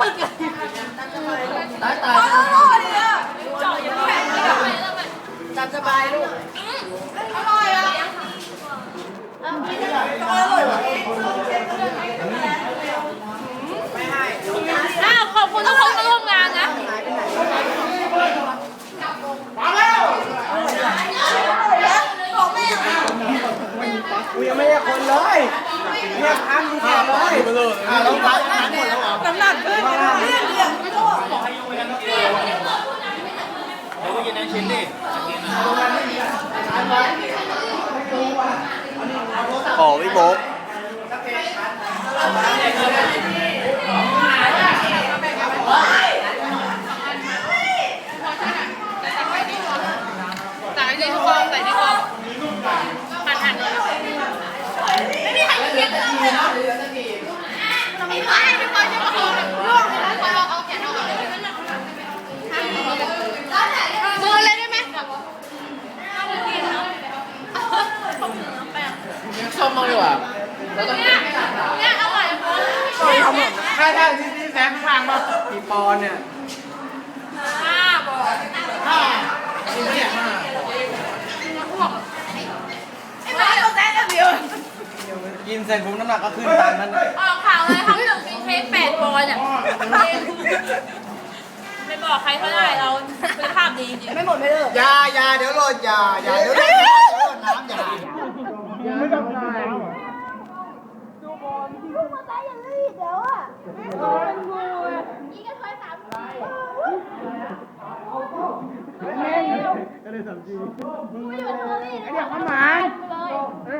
my God. เลยเนี่ยพันแขนเลยอ่าเราไปหายหมดแล้วเหรอน้ำหนักขึ้นเรียกเรียกพี่โตโอ้พี่โบ๊ก ใส่ในกล่องใส่ในกล่องหั่นหั่นเลยไม่มีใครเรียกเลยเหรอไม่ใช่ไม่ใช่ไม่ใช่ล่วงเลยนะเอาเอาแขนออกเลยมือเลยได้ไหม ชอบมากเลยว่ะเนี่ยเนี่ยอร่อยคนใช่ใช่ที่ที่แซมข้างมาปีปอนเนี่ยห้าบอกที่เนี่ยห้าไอ้บ้าเราแซ่บเดียวกินเสร็จผมน้ำหนักก็ขึ้นตามนั้นออกข่าวเลยเขาหนึ่งมีเทปแปดปอนด์อะไม่บอกใครก็ได้เราคุณภาพดีจริงไม่หมดไม่เลิกยายาเดี๋ยวหล่นยายาเดี๋ยวหล่นเดี๋ยวหล่นน้ำยา ไม่ต้องได้ ลูกมาตายอย่างนี้เดี๋ยวอะ แม่โตเป็นงูอะอีกกระเทยสามคนกูอยู่กับเธอนี่ไอ้เด็กข้าวหมานเลยเฮ้ยข้าวหมานได้ยินเป็นส้มเฮ้ยเติมนี่เว้ย